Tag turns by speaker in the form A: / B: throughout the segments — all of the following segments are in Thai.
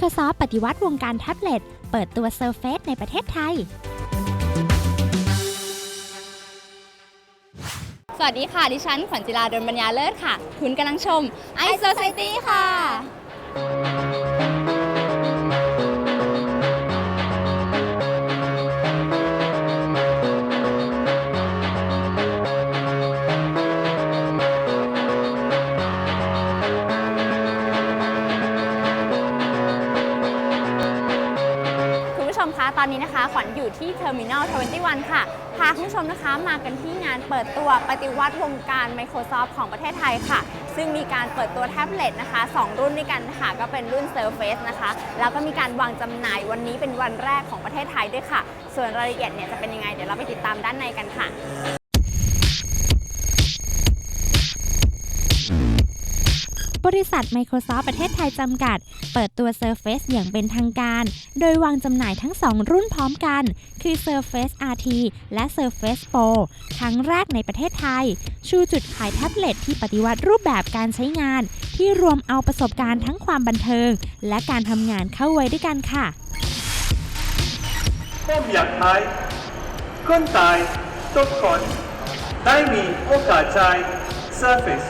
A: Microsoft ปฏิวัติวงการแท็บเล็ต เปิดตัว Surface ในประเทศไทย
B: สวัสดีค่ะ ดิฉันขวัญจิราดลปัญญาเลิศค่ะ คุณกำลังชม i Society ค่ะ อนนี้นะคะขวัญอยู่ที่ Terminal 21 ค่ะ พาคุณผู้ชมนะคะมากันที่งานเปิดตัวปฏิวัติวงการ Microsoft ของประเทศไทยค่ะ ซึ่งมีการเปิดตัวแท็บเล็ตนะคะ 2 รุ่นด้วยกันค่ะ ก็เป็นรุ่น Surface นะคะ แล้วก็มีการวางจำหน่ายวันนี้เป็นวันแรกของประเทศไทยด้วยค่ะ ส่วนรายละเอียดเนี่ยจะเป็นยังไง เดี๋ยวเราไปติดตามด้านในกันค่ะ
A: บริษัท Microsoft ประเทศไทยจำกัด เปิดตัว Surface อย่างเป็นทางการ โดยวางจำหน่ายทั้ง 2 รุ่นพร้อมกัน คือ Surface RT และ Surface Pro ครั้งแรกในประเทศไทย ชูจุดขายแท็บเล็ตที่ปฏิวัติรูปแบบการใช้งาน ที่รวมเอาประสบการณ์ทั้งความบันเทิง และการทำงานเข้าไว้ด้วยกันค่ะ
C: ผมอยากให้คนไทยทุกคนได้มีโอกาสใช้ Surface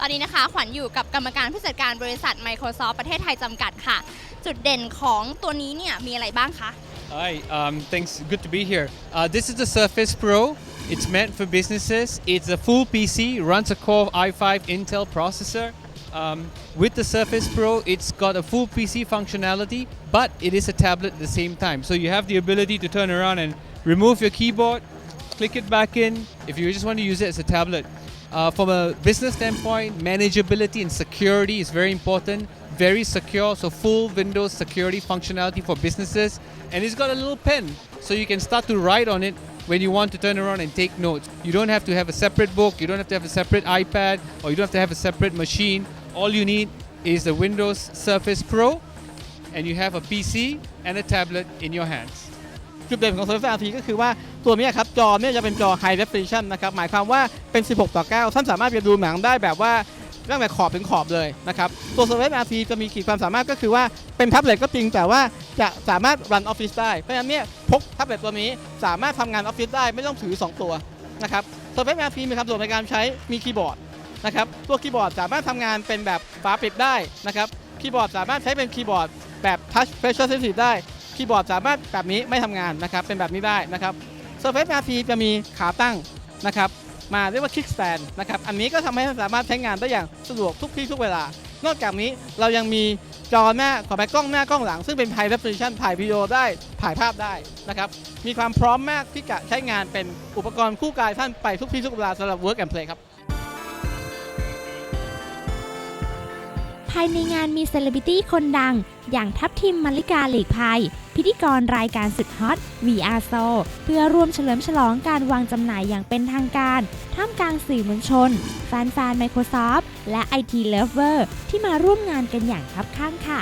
B: ตอนนี้นะคะ ขวัญอยู่กับกรรมการผู้จัดการบริษัท Microsoft ประเทศไทยจำกัดค่ะ จุดเด่นของตัวนี้เนี่ยมีอะไรบ้างคะ
D: Hi, um, thanks. Good to be here. Uh, this is the Surface Pro. It's meant for businesses. It's a full PC, runs a Core i5 Intel processor. Um, with the Surface Pro, it's got a full PC functionality, but it is a tablet at the same time. So you have the ability to turn around and remove your keyboard, click it back in if you just want to use it as a tablet. Uh, from a business standpoint, manageability and security is very important. Very secure, so full Windows security functionality for businesses. And it's got a little pen, so you can start to write on it when you want to turn around and take notes. You don't have to have a separate book, you don't have to have a separate iPad, or you don't have to have a separate machine. All you need is the Windows Surface Pro, and you have a PC and a tablet in your hands.
E: จุดเด่นของ Surface RT ก็คือว่าตัวนี้ครับจอเนี่ยจะเป็นจอ High Definition นะครับหมายความว่าเป็น 16 ต่อ 9 ท่านสามารถไปดูหนังได้แบบว่าตั้งแต่ขอบถึงขอบเลยนะครับตัว Surface RT จะมีขีดความสามารถก็คือว่าเป็นแท็บเล็ตก็จริงแต่ว่าจะสามารถรันออฟฟิศได้ เพราะฉะนั้นเนี่ยพกแท็บเล็ตตัวนี้สามารถทำงานออฟฟิศได้ไม่ต้องถือ 2 ตัวนะครับ Surface RT มีความสะดวกในการใช้มีคีย์บอร์ดนะครับตัวคีย์บอร์ดสามารถทำงานเป็นแบบฝาปิดได้นะครับคีย์บอร์ดสามารถใช้เป็นคีย์บอร์ดแบบ Touch Pressure Sensitive ได้ คีย์บอร์ดสามารถแบบนี้ไม่ทำงานนะครับเป็นแบบนี้ได้นะครับ Surface RT จะมีขาตั้งนะครับมาเรียกว่า Kick Stand นะครับอันนี้ก็ทำให้สามารถใช้งานได้อย่างสะดวกทุกที่ทุกเวลา นอกจากนี้เรายังมีจอหน้าขอไปกล้องหน้ากล้องหลัง ซึ่งเป็น High Definition ถ่ายวิดีโอได้ถ่ายภาพได้นะครับมีความพร้อมมากที่จะใช้งานเป็นอุปกรณ์คู่กายท่านไปทุกที่ทุกเวลาสำหรับ Work and Play ครับ
A: ภายในงานมีเซเลบริตี้คนดัง อย่างทัพทิมมาริกาหลีกภัย พิธีกรรายการสุดฮอต VR s o เพื่อร่วมเฉลิมฉลองการวางจำหน่ายอย่างเป็นทางการ ท่ามกลางสื่อมวลชน แฟนๆ Microsoft และ IT Lover ที่มาร่วมงานกันอย่างคับข้างค่ะ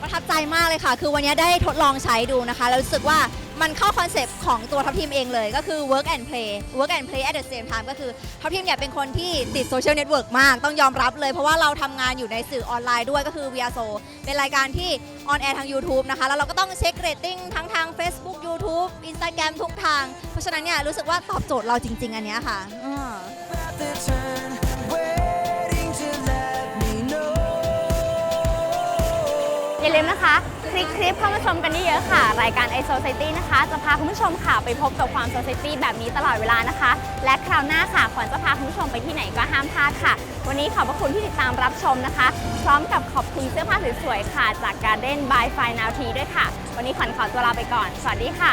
F: ประทับใจมากเลยค่ะ คือวันนี้ได้ทดลองใช้ดูนะคะ แล้วรู้สึกว่า มันเข้าคอนเซปต์ของตัวทัพทีมเองเลยก็คือ work and play work and play at the same time ก็คือทัพทีมเนี่ยเป็นคนที่ติดโซเชียลเน็ตเวิร์กมาก ต้องยอมรับเลยเพราะว่าเราทำงานอยู่ในสื่อออนไลน์ด้วยก็คือ VR s o เป็นรายการที่ออนแอร์ทาง YouTube นะคะ แล้วเราก็ต้องเช็คเรตติ้งทั้งทาง Facebook YouTube Instagram ทุกทาง เพราะฉะนั้นเนี่ยรู้สึกว่าตอบโจทย์เราจริง ๆ อันเนี้ยค่ะอืม
G: the turn, waiting to let me know.
B: อย่าลืมนะคะค ลิกคลิปเข้ามาชมกันเยอะๆค่ะ รายการ i Society นะคะ จะพาคุณผู้ชมค่ะไปพบกับความ Society แบบนี้ตลอดเวลานะคะ และคราวหน้าค่ะขวัญจะพาคุณผู้ชมไปที่ไหนก็ห้ามพลาดค่ะ วันนี้ขอบพระคุณที่ติดตามรับชมนะคะ พร้อมกับขอบคุณเสื้อผ้าสวยๆค่ะ จาก Garden by Fine Now Tea ด้วยค่ะ วันนี้ขวัญขอตัวลาไปก่อน สวัสดีค่ะ